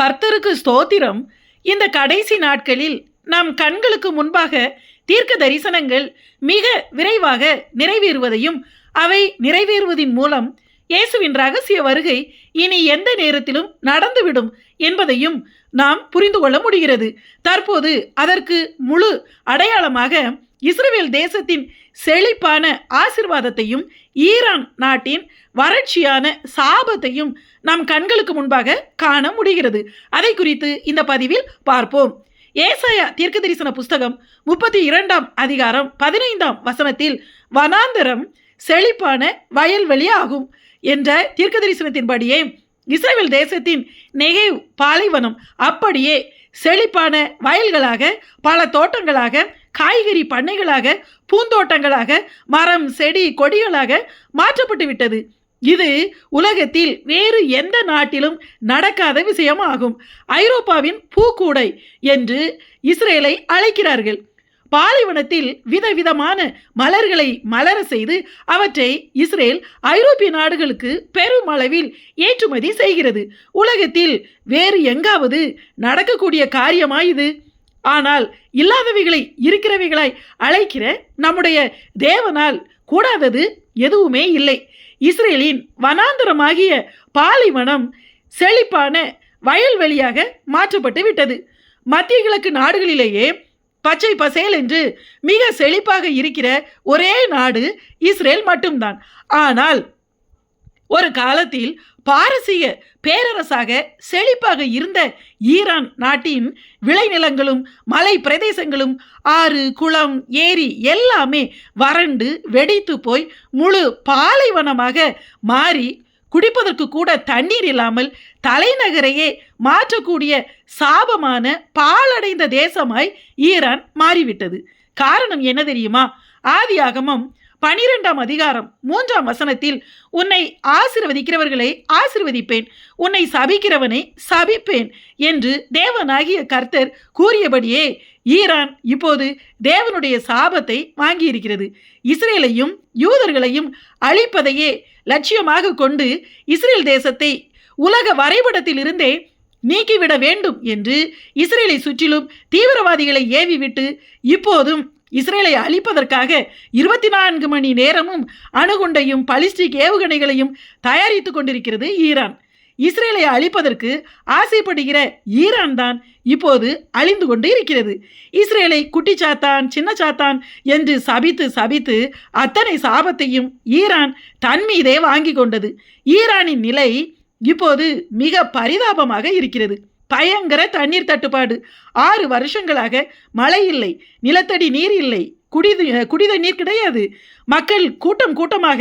கர்த்தருக்கு ஸ்தோத்திரம். இந்த கடைசி நாட்களில் நம் கண்களுக்கு முன்பாக தீர்க்க தரிசனங்கள் மிக விரைவாக நிறைவேறுவதையும் அவை நிறைவேறுவதின் மூலம் இயேசுவின் ரகசிய வருகை இனி எந்த நேரத்திலும் நடந்துவிடும் என்பதையும் நாம் புரிந்து கொள்ள முடிகிறது. தற்போது அதற்கு முழு அடையாளமாக இஸ்ரேல் தேசத்தின் செழிப்பான ஆசிர்வாதத்தையும் ஈரான் நாட்டின் வறட்சியான சாபத்தையும் நம் கண்களுக்கு முன்பாக காண முடிகிறது. அதை குறித்து இந்த பதிவில் பார்ப்போம். ஏசாயா தீர்க்க தரிசன புஸ்தகம் முப்பத்தி இரண்டாம் அதிகாரம் பதினைந்தாம் வசனத்தில் வனாந்தரம் செழிப்பான வயல்வெளி ஆகும் என்ற தீர்க்க தரிசனத்தின்படியே இஸ்ரேல் தேசத்தின் நெகேவ் பாலைவனம் அப்படியே செழிப்பான வயல்களாக பல தோட்டங்களாக காய்கறி பண்ணைகளாக பூந்தோட்டங்களாக மரம் செடி கொடிகளாக மாற்றப்பட்டு விட்டது. இது உலகத்தில் வேறு எந்த நாட்டிலும் நடக்காத விஷயமாகும். ஐரோப்பாவின் பூக்கூடை என்று இஸ்ரேலை அழைக்கிறார்கள். பாலைவனத்தில் விதவிதமான மலர்களை மலர செய்து அவற்றை இஸ்ரேல் ஐரோப்பிய நாடுகளுக்கு பெரும் அளவில் ஏற்றுமதி செய்கிறது. உலகத்தில் வேறு எங்காவது நடக்கக்கூடிய காரியமா இது? ஆனால் இல்லாதவைகளை இருக்கிறவைகளாய் அழைக்கிற நம்முடைய தேவனால் கூடாதது எதுவுமே இல்லை. இஸ்ரேலின் வனாந்தரமாகிய பாலைவனம் செழிப்பான வயல்வெளியாக மாற்றப்பட்டு விட்டது. மத்திய கிழக்கு நாடுகளிலேயே பச்சை பசேல் என்று மிக செழிப்பாக இருக்கிற ஒரே நாடு இஸ்ரேல் மட்டும்தான். ஆனால் ஒரு காலத்தில் பாரசீக பேரரசாக செழிப்பாக இருந்த ஈரான் நாட்டின் விளைநிலங்களும் மலை பிரதேசங்களும் ஆறு குளம் ஏரி எல்லாமே வறண்டு வெடித்து போய் முழு பாலைவனமாக மாறி குடிப்பதற்கு கூட தண்ணீர் இல்லாமல் தலைநகரையே மாற்றக்கூடிய சாபமான பாழடைந்த தேசமாய் ஈரான் மாறிவிட்டது. காரணம் என்ன தெரியுமா? ஆதியாகமம் பனிரெண்டாம் அதிகாரம் மூன்றாம் வசனத்தில் உன்னை ஆசிர்வதிக்கிறவர்களை ஆசிர்வதிப்பேன் உன்னை சபிக்கிறவனை சபிப்பேன் என்று தேவனாகிய கர்த்தர் கூறியபடியே ஈரான் இப்போது தேவனுடைய சாபத்தை வாங்கியிருக்கிறது. இஸ்ரேலையும் யூதர்களையும் அழிப்பதையே லட்சியமாக கொண்டு இஸ்ரேல் தேசத்தை உலக வரைபடத்தில் இருந்தே நீக்கிவிட வேண்டும் என்று இஸ்ரேலை சுற்றிலும் தீவிரவாதிகளை ஏவிவிட்டு இப்போதும் இஸ்ரேலை அழிப்பதற்காக இருபத்தி நான்கு மணி நேரமும் அணுகுண்டையும் பலிஸ்டிக் ஏவுகணைகளையும் தயாரித்து கொண்டிருக்கிறது ஈரான். இஸ்ரேலை அழிப்பதற்கு ஆசைப்படுகிற ஈரான் தான் இப்போது அழிந்து கொண்டு இருக்கிறது. இஸ்ரேலை குட்டிச்சாத்தான் சின்ன சாத்தான் என்று சபித்து சபித்து அத்தனை சாபத்தையும் ஈரான் தன் மீதே வாங்கி கொண்டது. ஈரானின் நிலை இப்போது மிக பரிதாபமாக இருக்கிறது. பயங்கர தண்ணீர் தட்டுப்பாடு. ஆறு வருஷங்களாக மழை இல்லை நிலத்தடி நீர் இல்லை குடிது குடித நீர் கிடையாது. மக்கள் கூட்டம் கூட்டமாக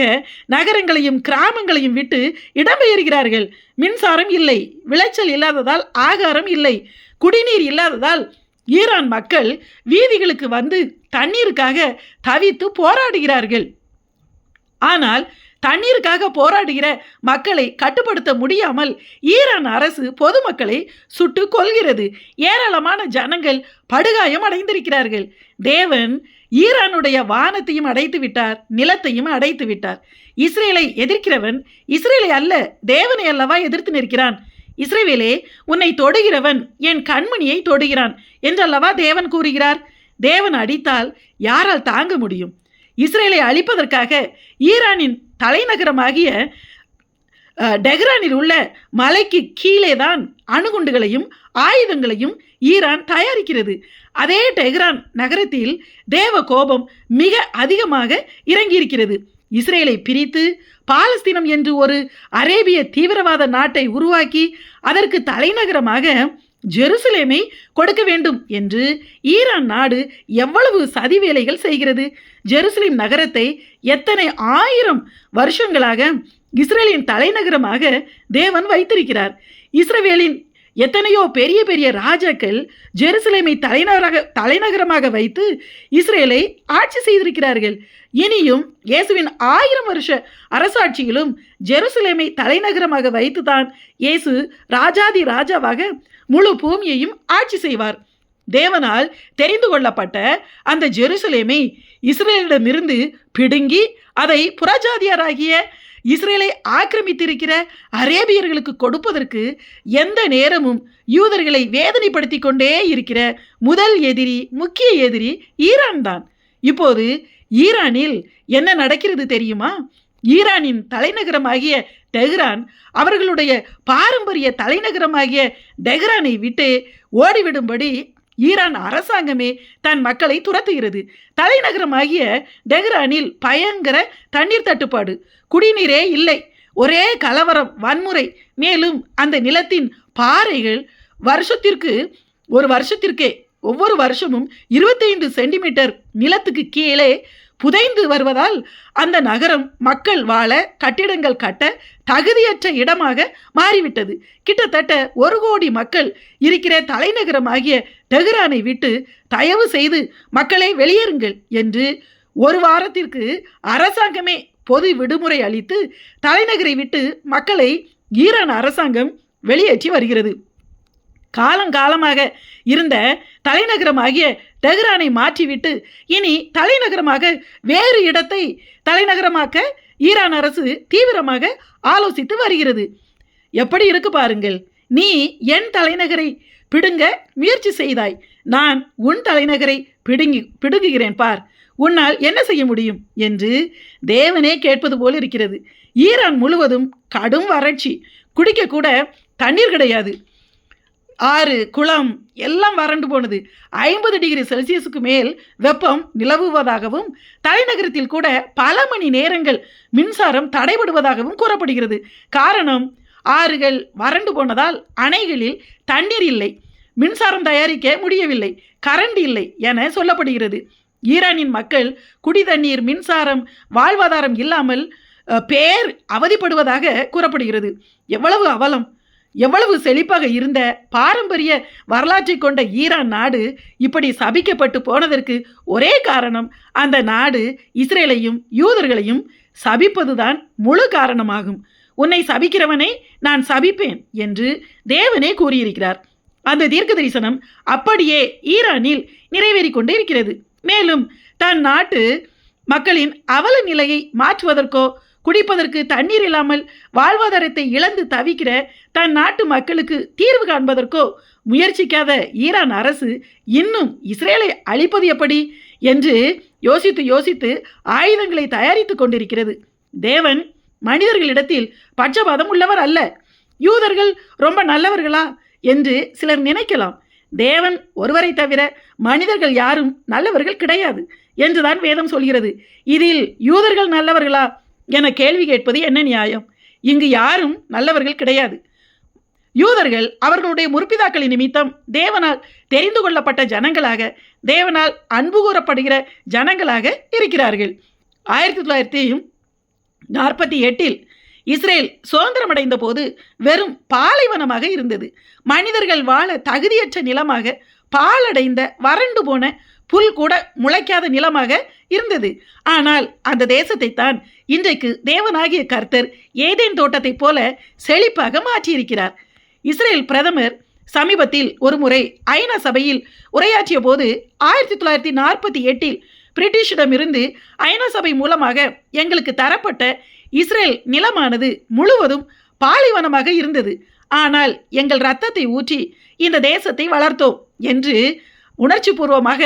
நகரங்களையும் கிராமங்களையும் விட்டு இடம்பெயர்கிறார்கள். மின்சாரம் இல்லை விளைச்சல் இல்லாததால் ஆகாரம் இல்லை குடிநீர் இல்லாததால் ஈரான் மக்கள் வீதிகளுக்கு வந்து தண்ணீருக்காக தவித்து போராடுகிறார்கள். ஆனால் தண்ணீருக்காக போராடுகிற மக்களை கட்டுப்படுத்த முடியாமல் ஈரான் அரசு பொதுமக்களை சுட்டு கொள்கிறது ஏராளமான ஜனங்கள் படுகாயம் அடைந்திருக்கிறார்கள். தேவன் ஈரானுடைய வானத்தையும் அடைத்து விட்டார் நிலத்தையும் அடைத்து விட்டார். இஸ்ரேலை எதிர்க்கிறவன் இஸ்ரேலை அல்ல தேவனை அல்லவா எதிர்த்து நிற்கிறான்? இஸ்ரேவேலே உன்னை தொடுகிறவன் என் கண்மணியை தொடுகிறான் என்றல்லவா தேவன் கூறுகிறார்? தேவன் அடித்தால் யாரால் தாங்க முடியும்? இஸ்ரேலை அழிப்பதற்காக ஈரானின் தலைநகரமாகிய டெஹ்ரானில் உள்ள மலைக்கு கீழே தான் அணுகுண்டுகளையும் ஆயுதங்களையும் ஈரான் தயாரிக்கிறது. அதே டெஹ்ரான் நகரத்தில் தேவ கோபம் மிக அதிகமாக இறங்கியிருக்கிறது. இஸ்ரேலை பிரித்து பாலஸ்தீனம் என்று ஒரு அரேபிய தீவிரவாத நாட்டை உருவாக்கி அதற்கு தலைநகரமாக ஜெருசலேமை கொடுக்க வேண்டும் என்று ஈரான் நாடு எவ்வளவு சதி வேலைகள் செய்கிறது? ஜெருசலேம் நகரத்தை எத்தனை ஆயிரம் வருஷங்களாக இஸ்ரேலின் தலைநகரமாக தேவன் வைத்திருக்கிறார்? இஸ்ரேலின் எத்தனையோ பெரிய பெரிய ராஜாக்கள் ஜெருசலேமை தலைநகராக தலைநகரமாக வைத்து இஸ்ரேலை ஆட்சி செய்திருக்கிறார்கள். இனியும் இயேசுவின் ஆயிரம் வருஷ அரசாட்சியிலும் ஜெருசலேமை தலைநகரமாக வைத்துதான் இயேசு ராஜாதி ராஜாவாக முழு பூமியையும் ஆட்சி செய்வார். தேவனால் தெரிந்து கொள்ளப்பட்ட அந்த ஜெருசலேமை இஸ்ரேலிடமிருந்து பிடுங்கி அதை புறஜாதியராகிய இஸ்ரேலை ஆக்கிரமித்திருக்கிற அரேபியர்களுக்கு கொடுப்பதற்கு எந்த நேரமும் யூதர்களை வேதனைப்படுத்தி கொண்டே இருக்கிற முதல் எதிரி முக்கிய எதிரி ஈரான் தான். இப்போது ஈரானில் என்ன நடக்கிறது தெரியுமா? ஈரானின் தலைநகரமாகிய டெஹ்ரான் அவர்களுடைய பாரம்பரிய தலைநகரமாகிய டெஹ்ரானை விட்டு ஓடிவிடும்படி ஈரான் அரசாங்கமே தன் மக்களை துரத்துகிறது. தலைநகரமாகிய டெஹ்ரானில் பயங்கர தண்ணீர் தட்டுப்பாடு. குடிநீரே இல்லை. ஒரே கலவரம் வன்முறை. மேலும் அந்த நிலத்தின் பாறைகள் வருஷத்திற்கு ஒரு வருஷத்திற்கே ஒவ்வொரு வருஷமும் இருபத்தைந்து சென்டிமீட்டர் நிலத்துக்கு கீழே புதைந்து வருவதால் அந்த நகரம் மக்கள் வாழ கட்டிடங்கள் கட்ட தகுதியற்ற இடமாக மாறிவிட்டது. கிட்டத்தட்ட ஒரு கோடி மக்கள் இருக்கிற தலைநகரமாகிய டெஹ்ரானை விட்டு தயவு செய்து மக்களை வெளியேறுங்கள் என்று ஒரு வாரத்திற்கு அரசாங்கமே பொது விடுமுறை அளித்து தலைநகரை விட்டு மக்களை ஈரான் அரசாங்கம் வெளியேற்றி வருகிறது. காலங்காலமாக இருந்த தலைநகரமாகிய டெஹ்ரானை மாற்றிவிட்டு இனி தலைநகரமாக வேறு இடத்தை தலைநகரமாக்க ஈரான் அரசு தீவிரமாக ஆலோசித்து வருகிறது. எப்படி இருக்கு பாருங்கள். நீ என் தலைநகரை பிடுங்க முயற்சி செய்தாய். நான் உன் தலைநகரை பிடுங்கி பிடுங்குகிறேன் பார். உன்னால் என்ன செய்ய முடியும்? என்று தேவனே கேட்பது போல் இருக்கிறது. ஈரான் முழுவதும் கடும் வறட்சி. குடிக்கக்கூட தண்ணீர் கிடையாது. ஆறு குளம் எல்லாம் வறண்டு போனது. ஐம்பது டிகிரி செல்சியஸுக்கு மேல் வெப்பம் நிலவுவதாகவும் தலைநகரத்தில் கூட பல மணி நேரங்கள் மின்சாரம் தடைபடுவதாகவும் கூறப்படுகிறது. காரணம் ஆறுகள் வறண்டு போனதால் அணைகளில் தண்ணீர் இல்லை மின்சாரம் தயாரிக்க முடியவில்லை கரண்ட் இல்லை என சொல்லப்படுகிறது. ஈரானின் மக்கள் குடி தண்ணீர் மின்சாரம் வாழ்வாதாரம் இல்லாமல் பேர் அவதிப்படுவதாக கூறப்படுகிறது. எவ்வளவு அவலம் எவ்வளவு செழிப்பாக இருந்த பாரம்பரிய வரலாற்றை கொண்ட ஈரான் நாடு இப்படி சபிக்கப்பட்டு போனதற்கு ஒரே காரணம் அந்த நாடு இஸ்ரேலையும் யூதர்களையும் சபிப்பதுதான் முழு காரணமாகும். உன்னை சபிக்கிறவனை நான் சபிப்பேன் என்று தேவனே கூறியிருக்கிறார். அந்த தீர்க்க தரிசனம் அப்படியே ஈரானில் நிறைவேறி கொண்டே இருக்கிறது மேலும் தன் நாட்டு மக்களின் அவல நிலையை மாற்றுவதற்கோ குடிப்பதற்கு தண்ணீர் இல்லாமல் வாழ்வாதாரத்தை இழந்து தவிக்கிற தன் நாட்டு மக்களுக்கு தீர்வு காண்பதற்கோ முயற்சிக்காத ஈரான் அரசு இன்னும் இஸ்ரேலை அழிப்பது எப்படி என்று யோசித்து யோசித்து ஆயுதங்களை தயாரித்து கொண்டிருக்கிறது. தேவன் மனிதர்களிடத்தில் பட்சபாதம் உள்ளவர் அல்ல. யூதர்கள் ரொம்ப நல்லவர்களா என்று சிலர் நினைக்கலாம். தேவன் ஒருவரை தவிர மனிதர்கள் யாரும் நல்லவர்கள் கிடையாது என்றுதான் வேதம் சொல்கிறது. இதில் யூதர்கள் நல்லவர்களா என கேள்வி கேட்பது என்ன நியாயம்? இங்கு யாரும் நல்லவர்கள் கிடையாது. யூதர்கள் அவர்களுடைய முற்பிதாக்களின் நிமித்தம் தேவனால் தெரிந்து கொள்ளப்பட்ட ஜனங்களாக தேவனால் அன்பு கூறப்படுகிற ஜனங்களாக இருக்கிறார்கள். ஆயிரத்தி தொள்ளாயிரத்தி நாற்பத்தி எட்டில் இஸ்ரேல் சுதந்திரமடைந்த போது வெறும் பாலைவனமாக இருந்தது. மனிதர்கள் வாழ தகுதியற்ற நிலமாக பாலடைந்த வறண்டு போன புல் கூட முளைக்காத நிலமாக இருந்தது. ஆனால் அந்த தேசத்தை தான் இன்றைக்கு தேவனாகிய கர்த்தர் ஏதேன் தோட்டத்தைப் போல செழிப்பாக மாற்றியிருக்கிறார். இஸ்ரேல் பிரதமர் சமீபத்தில் ஒருமுறை ஐநா சபையில் உரையாற்றிய போது ஆயிரத்தி தொள்ளாயிரத்தி நாற்பத்தி எட்டில் பிரிட்டிஷிடமிருந்து ஐநா சபை மூலமாக எங்களுக்கு தரப்பட்ட இஸ்ரேல் நிலமானது முழுவதும் பாலைவனமாக இருந்தது. ஆனால் எங்கள் ரத்தத்தை ஊற்றி இந்த தேசத்தை வளர்த்தோம் என்று உணர்ச்சிபூர்வமாக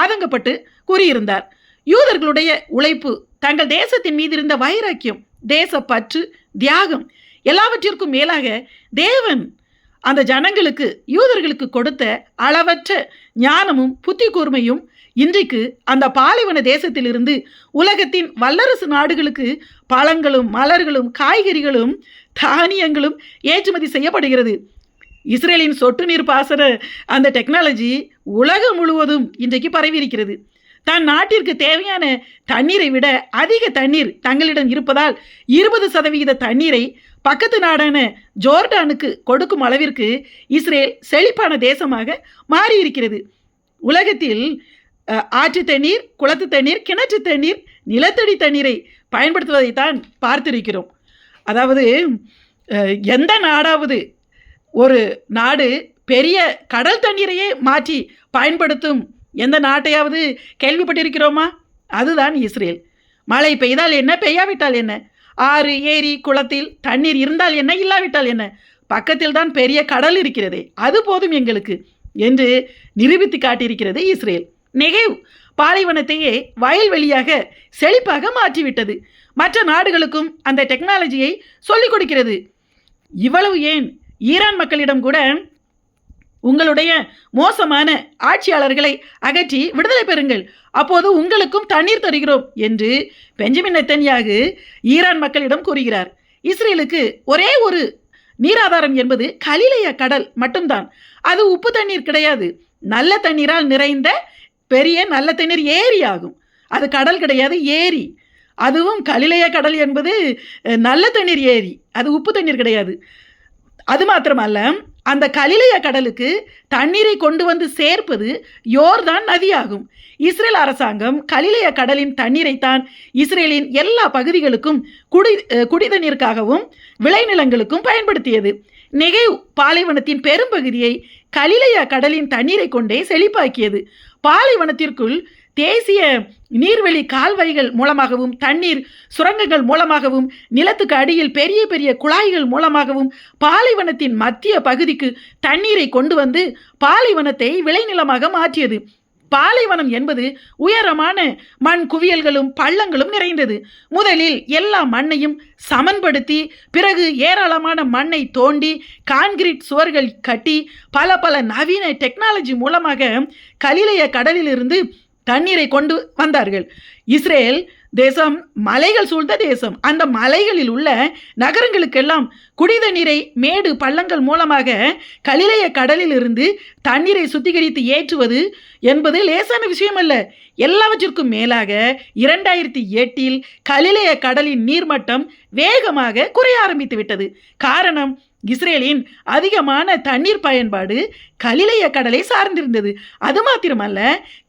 ஆதங்கப்பட்டு கூறியிருந்தார். யூதர்களுடைய உழைப்பு தங்கள் தேசத்தின் மீது இருந்த வைராக்கியம் தேசப்பற்று தியாகம் எல்லாவற்றிற்கும் மேலாக தேவன் அந்த ஜனங்களுக்கு யூதர்களுக்கு கொடுத்த அளவற்ற ஞானமும் புத்தி கூர்மையும் இன்றைக்கு அந்த பாலைவன தேசத்திலிருந்து உலகத்தின் வல்லரசு நாடுகளுக்கு பழங்களும் மலர்களும் காய்கறிகளும் தானியங்களும் ஏற்றுமதி செய்யப்படுகிறது. இஸ்ரேலின் சொட்டு நீர் பாசன அந்த டெக்னாலஜி உலகம் முழுவதும் இன்றைக்கு பரவி இருக்கிறது தன் நாட்டிற்கு தேவையான தண்ணீரை விட அதிக தண்ணீர் தங்களிடம் இருப்பதால் இருபது சதவிகித தண்ணீரை பக்கத்து நாடான ஜோர்டானுக்கு கொடுக்கும் அளவிற்கு இஸ்ரேல் செழிப்பான தேசமாக மாறியிருக்கிறது. உலகத்தில் ஆற்று தண்ணீர் குளத்து தண்ணீர் கிணற்று தண்ணீர் நிலத்தடி தண்ணீரை பயன்படுத்துவதைத்தான் பார்த்திருக்கிறோம். அதாவது எந்த நாடாவது ஒரு நாடு பெரிய கடல் தண்ணீரையே மாற்றி பயன்படுத்தும் எந்த நாட்டையாவது கேள்விப்பட்டிருக்கிறோமா? அதுதான் இஸ்ரேல். மழை பெய்தால் என்ன? பெய்யாவிட்டால் என்ன? ஆறு ஏரி குளத்தில் தண்ணீர் இருந்தால் என்ன? இல்லாவிட்டால் என்ன? பக்கத்தில் தான் பெரிய கடல் இருக்கிறதே அது போதும் எங்களுக்கு என்று நிரூபித்து காட்டியிருக்கிறது இஸ்ரேல். நெகேவ் பாலைவனத்தையே வயல்வெளியாக செழிப்பாக மாற்றிவிட்டது. மற்ற நாடுகளுக்கும் அந்த டெக்னாலஜியை சொல்லிக் கொடுக்கிறது. இவ்வளவு ஏன் ஈரான் மக்களிடம் கூட உங்களுடைய மோசமான ஆட்சியாளர்களை அகற்றி விடுதலை பெறுங்கள். அப்போது உங்களுக்கும் தண்ணீர் தருகிறோம் என்று பெஞ்சமின் நெத்தன்யாகு ஈரான் மக்களிடம் கூறுகிறார். இஸ்ரேலுக்கு ஒரே ஒரு நீராதாரம் என்பது கலிலைய கடல் மட்டும்தான். அது உப்பு தண்ணீர் கிடையாது. நல்ல தண்ணீரால் நிறைந்த பெரிய நல்ல தண்ணீர் ஏரி ஆகும். அது கடல் கிடையாது ஏரி. அதுவும் கலிலைய கடல் என்பது நல்ல தண்ணீர் ஏரி. அது உப்பு தண்ணீர் கிடையாது. அது மாத்திரமல்ல அந்த கலிலைய கடலுக்கு தண்ணீரை கொண்டு வந்து சேர்ப்பது யோர்தான் நதியாகும். இஸ்ரேல் அரசாங்கம் கலிலைய கடலின் தண்ணீரைத்தான் இஸ்ரேலின் எல்லா பகுதிகளுக்கும் குடி குடித நீருக்காகவும் விளைநிலங்களுக்கும் பயன்படுத்தியது. நெகை பாலைவனத்தின் பெரும்பகுதியை கலிலைய கடலின் தண்ணீரை கொண்டே செழிப்பாக்கியது. பாலைவனத்திற்குள் தேசிய நீர்வெளி கால்வாய்கள் மூலமாகவும் தண்ணீர் சுரங்கங்கள் மூலமாகவும் நிலத்துக்கு அடியில் பெரிய பெரிய குழாய்கள் மூலமாகவும் பாலைவனத்தின் மத்திய பகுதிக்கு தண்ணீரை கொண்டு வந்து பாலைவனத்தை விளைநிலமாக மாற்றியது. பாலைவனம் என்பது உயரமான மண் குவியல்களும் பள்ளங்களும் நிறைந்தது. முதலில் எல்லா மண்ணையும் சமன்படுத்தி பிறகு ஏராளமான மண்ணை தோண்டி கான்கிரீட் சுவர்கள் கட்டி பல பல நவீன டெக்னாலஜி மூலமாக கலிலைய கடலிலிருந்து தண்ணீரை கொண்டு வந்தார்கள். இஸ்ரேல் தேசம் மலைகள் சூழ்ந்த தேசம். அந்த மலைகளில் உள்ள நகரங்களுக்கெல்லாம் குடித நீரை மேடு பள்ளங்கள் மூலமாக கலிலைய கடலிலிருந்து தண்ணீரை சுத்திகரித்து ஏற்றுவது என்பது லேசான விஷயம் அல்ல எல்லாவற்றிற்கும் மேலாக இரண்டாயிரத்தி எட்டில் கலிலைய கடலின் நீர்மட்டம் வேகமாக குறைய ஆரம்பித்து விட்டது. காரணம் இஸ்ரேலின் அதிகமான தண்ணீர் பயன்பாடு கலிலைய கடலை சார்ந்திருந்தது. அது மாத்திரமல்ல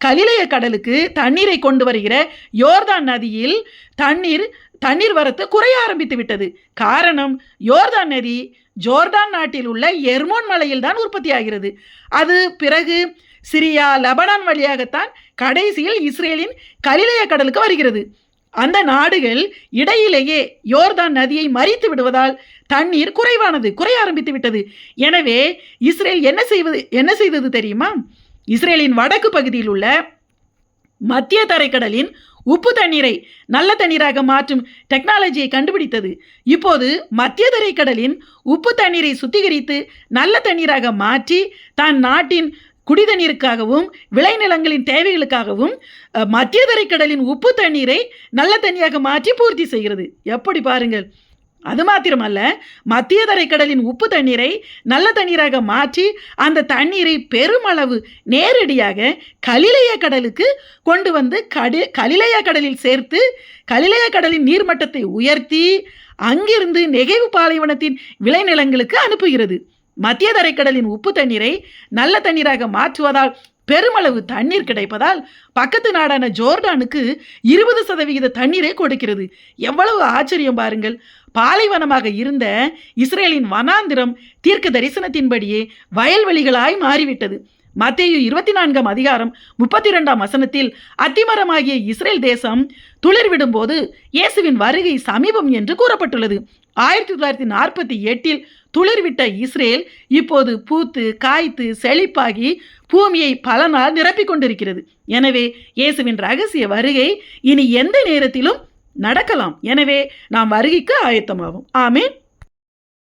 கலிலைய கடலுக்கு தண்ணீரை கொண்டு வருகிற யோர்தான் நதியில் தண்ணீர் தண்ணீர் வரத்து குறைய ஆரம்பித்து விட்டது. காரணம் யோர்தான் நதி ஜோர்டான் நாட்டில் உள்ள எர்மோன் மலையில் தான் உற்பத்தி ஆகிறது. அது பிறகு சிரியா லெபனான் வழியாகத்தான் கடைசியில் இஸ்ரேலின் கலிலைய கடலுக்கு வருகிறது. அந்த நாடுகள் இடையிலேயே யோர்தான் நதியை மறித்து விடுவதால் தண்ணீர் குறைவானது குறைய ஆரம்பித்து விட்டது. எனவே இஸ்ரேல் என்ன செய்வது என்ன செய்தது தெரியுமா? இஸ்ரேலின் வடக்கு பகுதியில் உள்ள மத்திய தரைக்கடலின் உப்பு தண்ணீரை நல்ல தண்ணீராக மாற்றும் டெக்னாலஜியை கண்டுபிடித்தது. இப்போது மத்திய தரைக்கடலின் உப்பு தண்ணீரை சுத்திகரித்து நல்ல தண்ணீராக மாற்றி தான் நாட்டின் குடிதண்ணீருக்காகவும் விளைநிலங்களின் தேவைகளுக்காகவும் மத்தியதரை மத்திய தரைக்கடலின் உப்பு தண்ணீரை நல்ல தண்ணியாக மாற்றி பூர்த்தி செய்கிறது. எப்படி பாருங்கள். அது மாத்திரமல்ல மத்திய தரைக்கடலின் உப்பு தண்ணீரை நல்ல தண்ணீராக மாற்றி அந்த தண்ணீரை பெருமளவு நேரடியாக கலிலைய கடலுக்கு கொண்டு வந்து கடி கலிலைய கடலில் சேர்த்து கலிலைய கடலின் நீர்மட்டத்தை உயர்த்தி அங்கிருந்து நெகைவு பாலைவனத்தின் விளைநிலங்களுக்கு அனுப்புகிறது. மத்திய தரைக்கடலின் உப்பு தண்ணீரை நல்ல தண்ணீராக மாற்றுவதால் பெருமளவு தண்ணீர் கிடைப்பதால் பக்கத்து நாடான ஜோர்டானுக்கு இருபது சதவிகித தண்ணீரை கொடுக்கிறது. எவ்வளவு ஆச்சரியம் பாருங்கள். பாலைவனமாக இருந்த இஸ்ரேலின் வனாந்திரம் தீர்க்க தரிசனத்தின்படியே வயல்வெளிகளாய் மாறிவிட்டது. மத்தேயு இருபத்தி நான்காம் அதிகாரம் முப்பத்தி இரண்டாம் வசனத்தில் அத்திமரமாகிய இஸ்ரேல் தேசம் துளிர்விடும் போது இயேசுவின் வருகை சமீபம் என்று கூறப்பட்டுள்ளது. ஆயிரத்தி தொள்ளாயிரத்தி நாற்பத்தி எட்டில் துளிர்விட்ட இஸ்ரேல் இப்போது பூத்து காய்த்து செழிப்பாகி பூமியை பல நாள் நிரப்பிக் கொண்டிருக்கிறது. எனவே இயேசுவின் ரகசிய வருகை இனி எந்த நேரத்திலும் நடக்கலாம். எனவே நாம் வருகைக்கு ஆயத்தமாகும் ஆமென்.